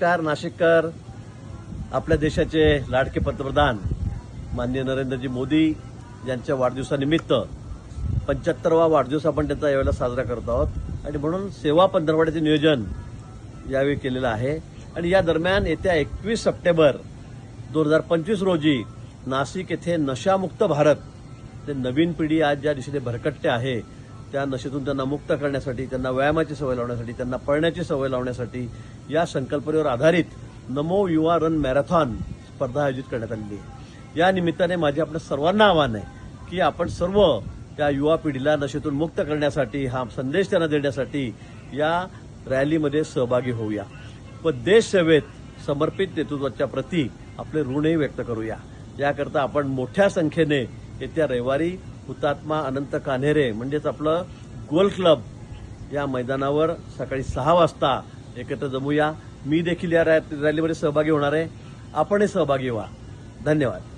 नमस्कार नाशिककर. आपल्या देशाचे लाडके पंतप्रधान माननीय नरेंद्रजी मोदी यांच्या वाढदिवसानिमित्त पंच्याहत्तरवा वाढदिवस आपण त्यांचा यावेळेला साजरा करत आहोत. आणि म्हणून सेवा पंधरवड्याचे नियोजन यावेळी केलेलं आहे. आणि या दरम्यान येत्या एकवीस सप्टेंबर दोन हजार पंचवीस रोजी नाशिक येथे नशामुक्त भारत ते नवीन पिढी आज ज्या दिशेने भरकटते आहे त्या नशेतून त्यांना मुक्त करण्यासाठी त्यांना व्यायामाची सवय लावण्यासाठी त्यांना पळण्याची सवय लावण्यासाठी या संकल्पनेवर आधारित नमो युवा रन मॅरेथॉन स्पर्धा आयोजित करण्यात आलेली आहे. या निमित्ताने माझे आपल्या सर्वांना आव्हान आहे की आपण सर्व त्या युवा पिढीला नशेतून मुक्त करण्यासाठी हा संदेश त्यांना देण्यासाठी या रॅलीमध्ये सहभागी होऊया. व देशसेवेत समर्पित नेतृत्वाच्या प्रती आपले ऋणही व्यक्त करूया. याकरता आपण मोठ्या संख्येने येत्या रविवारी हुतात्मा अनंत कान्हेरे म्हणजेच आपलं गोल क्लब या मैदानावर सकाळी सहा वाजता एकत्र जमूया. मी देखील या रॅ- रॅलीमध्ये सहभागी होणार आहे. आपणही सहभागी व्हा. धन्यवाद.